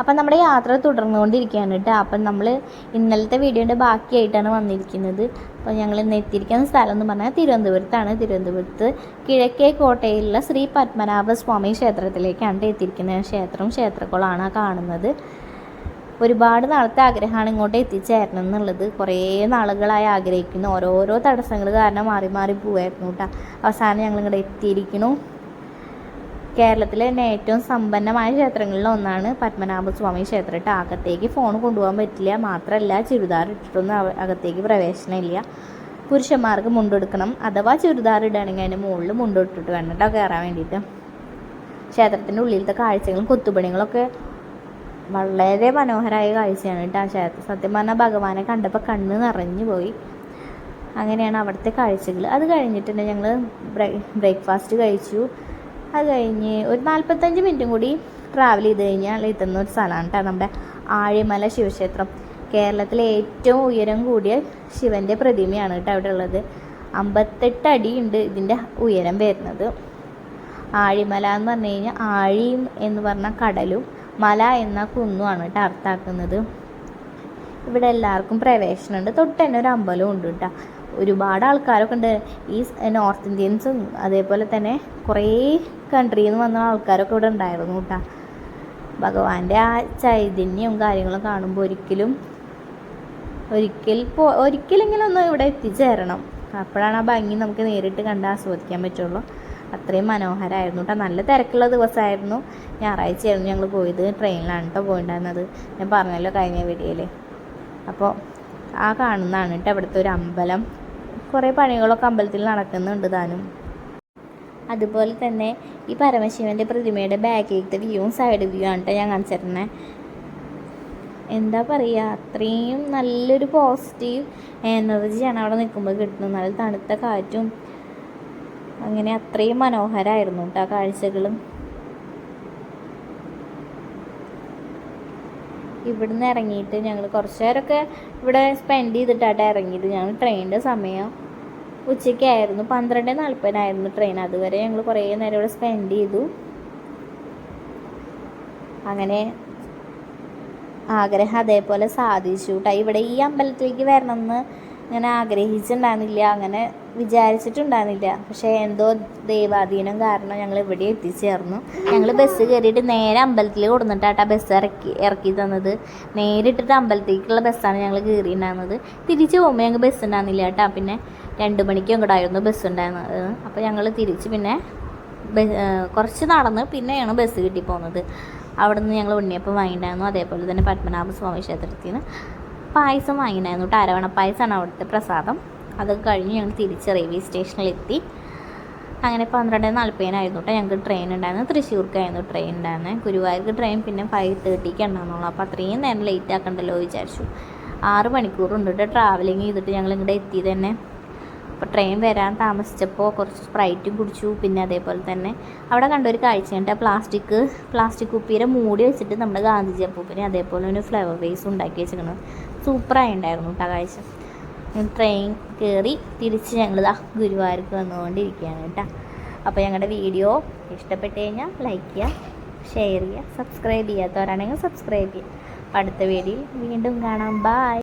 അപ്പം നമ്മുടെ യാത്ര തുടർന്നുകൊണ്ടിരിക്കുകയാണ് കേട്ടോ. അപ്പം നമ്മൾ ഇന്നലത്തെ വീഡിയോന്റെ ബാക്കിയായിട്ടാണ് വന്നിരിക്കുന്നത്. അപ്പോൾ ഞങ്ങൾ ഇന്ന് എത്തിയിരിക്കുന്ന സ്ഥലം എന്ന് പറഞ്ഞാൽ തിരുവനന്തപുരത്താണ്. തിരുവനന്തപുരത്ത് കിഴക്കേ കോട്ടയിലുള്ള ശ്രീ പത്മനാഭ സ്വാമി ക്ഷേത്രത്തിലേക്കാണ് എത്തിയിരിക്കുന്നത്. ക്ഷേത്രം ക്ഷേത്രക്കുളമാണ് കാണുന്നത്. ഒരുപാട് നാളത്തെ ആഗ്രഹമാണ് ഇങ്ങോട്ട് എത്തിച്ചേരണം എന്നുള്ളത്. കുറേ നാളുകളായി ആഗ്രഹിക്കുന്നു. ഓരോരോ തടസ്സങ്ങൾ കാരണം മാറി മാറി പോവായിരുന്നു കേട്ടോ. അവസാനം ഞങ്ങൾ ഇങ്ങോട്ട് എത്തിയിരിക്കുന്നു. കേരളത്തിലെ തന്നെ ഏറ്റവും സമ്പന്നമായ ക്ഷേത്രങ്ങളിൽ ഒന്നാണ് പത്മനാഭസ്വാമി ക്ഷേത്രം. കേട്ടോ അകത്തേക്ക് ഫോൺ കൊണ്ടുപോകാൻ പറ്റില്ല. മാത്രമല്ല ചുരിദാർ ഇട്ടിട്ടൊന്നും അകത്തേക്ക് പ്രവേശനമില്ല പുരുഷന്മാർക്ക് മുണ്ടെടുക്കണം അഥവാ ചുരിദാർ ഇടുകയാണെങ്കിൽ അതിന്റെ മുകളിൽ മുണ്ടിട്ടിട്ട് വേണം കേട്ടോ കയറാൻ വേണ്ടിയിട്ട്. ക്ഷേത്രത്തിന്റെ ഉള്ളിലത്തെ കാഴ്ചകളും കൊത്തുപണികളൊക്കെ വളരെ മനോഹരമായ കാഴ്ചയാണ് കേട്ടോ ക്ഷേത്രം. സത്യം പറഞ്ഞാൽ ഭഗവാനെ കണ്ടപ്പോൾ കണ്ണ് നിറഞ്ഞു പോയി. അങ്ങനെയാണ് അവിടുത്തെ കാഴ്ചകൾ. അത് കഴിഞ്ഞിട്ടുണ്ട് ഞങ്ങൾ ബ്രേക്ക്ഫാസ്റ്റ് കഴിച്ചു. അത് കഴിഞ്ഞ് ഒരു നാൽപ്പത്തഞ്ച് മിനിറ്റും കൂടി ട്രാവൽ ചെയ്ത് കഴിഞ്ഞാൽ എത്തുന്ന ഒരു സ്ഥലമാണ് കേട്ടോ നമ്മുടെ ആഴിമല ശിവക്ഷേത്രം. കേരളത്തിലെ ഏറ്റവും ഉയരം കൂടിയ ശിവന്റെ പ്രതിമയാണ് കേട്ടോ അവിടെ ഉള്ളത്. അമ്പത്തെട്ട് അടിയുണ്ട് ഇതിന്റെ ഉയരം വരുന്നത്. ആഴിമല എന്ന് പറഞ്ഞു കഴിഞ്ഞാൽ ആഴിയും എന്ന് പറഞ്ഞ കടലും മല എന്ന കുന്നുമാണ് കേട്ടോ അർത്ഥാക്കുന്നത് ഇവിടെ എല്ലാവർക്കും പ്രവേശനമുണ്ട്. തൊട്ട് തന്നെ ഒരു അമ്പലവും ഉണ്ട് കേട്ടോ ഒരുപാട് ആൾക്കാരൊക്കെ ഉണ്ട്. ഈ നോർത്ത് ഇന്ത്യൻസും അതേപോലെ തന്നെ കുറേ കൺട്രിയിൽ നിന്ന് വന്ന ആൾക്കാരൊക്കെ ഇവിടെ ഉണ്ടായിരുന്നു കേട്ടോ. ഭഗവാന്റെ ആ ചൈതന്യവും കാര്യങ്ങളും കാണുമ്പോൾ ഒരിക്കലും ഒരിക്കൽ പോ ഒരിക്കലെങ്കിലും ഒന്ന് ഇവിടെ എത്തിച്ചേരണം. അപ്പോഴാണ് ആ ഭംഗി നമുക്ക് നേരിട്ട് കണ്ട് ആസ്വദിക്കാൻ പറ്റുള്ളൂ. അത്രയും മനോഹരമായിരുന്നു കേട്ടോ. നല്ല തിരക്കുള്ള ദിവസമായിരുന്നു. ഞായറാഴ്ചയായിരുന്നു ഞങ്ങൾ പോയത്. ട്രെയിനിലാണ് കേട്ടോ പോയിട്ടുണ്ടായിരുന്നത് ഞാൻ പറഞ്ഞല്ലോ കഴിഞ്ഞ വീഡിയോയിൽ അപ്പോൾ ആ കാണുന്നതാണ് കേട്ടോ അവിടുത്തെ ഒരു അമ്പലം. കുറേ പണികളൊക്കെ അമ്പലത്തിൽ നടക്കുന്നുണ്ട് താനും. അതുപോലെ തന്നെ ഈ പരമശിവന്റെ പ്രതിമയുടെ ബാക്കിലത്തെ വ്യൂവും സൈഡ് വ്യൂ ആണ് കേട്ടോ ഞാൻ കാണിച്ചിരുന്നത് എന്താ പറയുക അത്രയും നല്ലൊരു പോസിറ്റീവ് എനർജിയാണ് അവിടെ നിൽക്കുമ്പോൾ കിട്ടുന്നത്. നല്ല തണുത്ത കാറ്റും അങ്ങനെ അത്രയും മനോഹരമായിരുന്നു കേട്ടോ ആ കാഴ്ചകളും. ഇവിടുന്ന് ഇറങ്ങിയിട്ട് ഞങ്ങൾ കുറച്ച് നേരമൊക്കെ ഇവിടെ സ്പെൻഡ് ചെയ്തിട്ടാണ് ഇറങ്ങിയത്. ഞങ്ങൾ ട്രെയിനിന്റെ സമയം ഉച്ചയ്ക്കായിരുന്നു. പന്ത്രണ്ട് നാൽപ്പതിനായിരുന്നു ട്രെയിൻ അതുവരെ ഞങ്ങൾ കുറേ നേരം ഇവിടെ സ്പെൻഡ് ചെയ്തു. അങ്ങനെ ആഗ്രഹം അതേപോലെ സാധിച്ചു. കേട്ടോ ഇവിടെ ഈ അമ്പലത്തിലേക്ക് വരണമെന്ന് ഞാൻ ആഗ്രഹിച്ചിട്ടുണ്ടായിരുന്നില്ല. അങ്ങനെ വിചാരിച്ചിട്ടുണ്ടായിരുന്നില്ല. പക്ഷേ എന്തോ ദൈവാധീനം കാരണം ഞങ്ങൾ ഇവിടെ എത്തിച്ചേർന്നു. ഞങ്ങൾ ബസ് കയറിയിട്ട് നേരെ അമ്പലത്തിൽ കൊടുന്നിട്ടാട്ടാ ബസ് ഇറക്കി ഇറക്കി തന്നത്. നേരിട്ടിട്ട് അമ്പലത്തേക്കുള്ള ബസ്സാണ് ഞങ്ങൾ കയറിയിട്ടുണ്ടായിരുന്നത് തിരിച്ച് പോകുമ്പോൾ ഞങ്ങൾക്ക് ബസ് ഉണ്ടായിരുന്നില്ല കേട്ടോ പിന്നെ രണ്ട് മണിക്ക് അങ്ങോട്ടായിരുന്നു ബസ് ഉണ്ടായിരുന്നത്. അപ്പോൾ ഞങ്ങൾ തിരിച്ച് പിന്നെ കുറച്ച് നടന്ന് പിന്നെയാണ് ബസ് കിട്ടി പോകുന്നത് അവിടെ നിന്ന് ഞങ്ങൾ ഉണ്ണിയപ്പം വാങ്ങിയിട്ടുണ്ടായിരുന്നു. അതേപോലെ തന്നെ പത്മനാഭ സ്വാമി ക്ഷേത്രത്തിൽ നിന്ന് പായസം വാങ്ങിയിട്ടുണ്ടായിരുന്നു അരവണ പായസമാണ് അവിടുത്തെ പ്രസാദം. അത് കഴിഞ്ഞ് ഞങ്ങൾ തിരിച്ച് റെയിൽവേ സ്റ്റേഷനിലെത്തി അങ്ങനെ പന്ത്രണ്ട് നാൽപ്പതിനായിരുന്നു കേട്ടോ ഞങ്ങൾക്ക് ട്രെയിൻ ഉണ്ടായിരുന്നു തൃശ്ശൂർക്കായിരുന്നു ട്രെയിൻ ഉണ്ടായിരുന്നത് ഗുരുവായൂർക്ക് ട്രെയിൻ പിന്നെ ഫൈവ് തേർട്ടിക്ക് ഉണ്ടാകുന്നുള്ളൂ അപ്പോൾ അത്രയും നേരം ലേറ്റ് ആക്കണ്ടല്ലോ വിചാരിച്ചു. ആറ് മണിക്കൂറുണ്ട് കേട്ടോ ട്രാവലിംഗ് ചെയ്തിട്ട് ഞങ്ങൾ ഇങ്ങോട്ട് എത്തി തന്നെ. അപ്പോൾ ട്രെയിൻ വരാൻ താമസിച്ചപ്പോൾ കുറച്ച് സ്പ്രൈറ്റും കുടിച്ചു. പിന്നെ അതേപോലെ തന്നെ അവിടെ കണ്ട ഒരു കണ്ട പ്ലാസ്റ്റിക് പ്ലാസ്റ്റിക് കുപ്പിയുടെ മൂടി വെച്ചിട്ട് നമ്മുടെ ഗാന്ധിജി അപ്പൂപ്പിനെ അതേപോലെ ഒരു ഫ്ലവർ വേസ് ഉണ്ടാക്കി വെച്ചിരിക്കുന്നത് സൂപ്പറായി ഉണ്ടായിരുന്നു കേട്ടോ കാഴ്ച. ട്രെയിൻ കയറി തിരിച്ച് ഞങ്ങൾ ആ ഗുരുവായൂർക്ക് വന്നുകൊണ്ടിരിക്കുകയാണ് കേട്ടോ. അപ്പോൾ ഞങ്ങളുടെ വീഡിയോ ഇഷ്ടപ്പെട്ട് കഴിഞ്ഞാൽ ലൈക്ക് ചെയ്യുക ഷെയർ ചെയ്യുക സബ്സ്ക്രൈബ് ചെയ്യാത്തവരാണെങ്കിൽ സബ്സ്ക്രൈബ് ചെയ്യുക. അടുത്ത വീഡിയോയിൽ വീണ്ടും കാണാം. ബായ്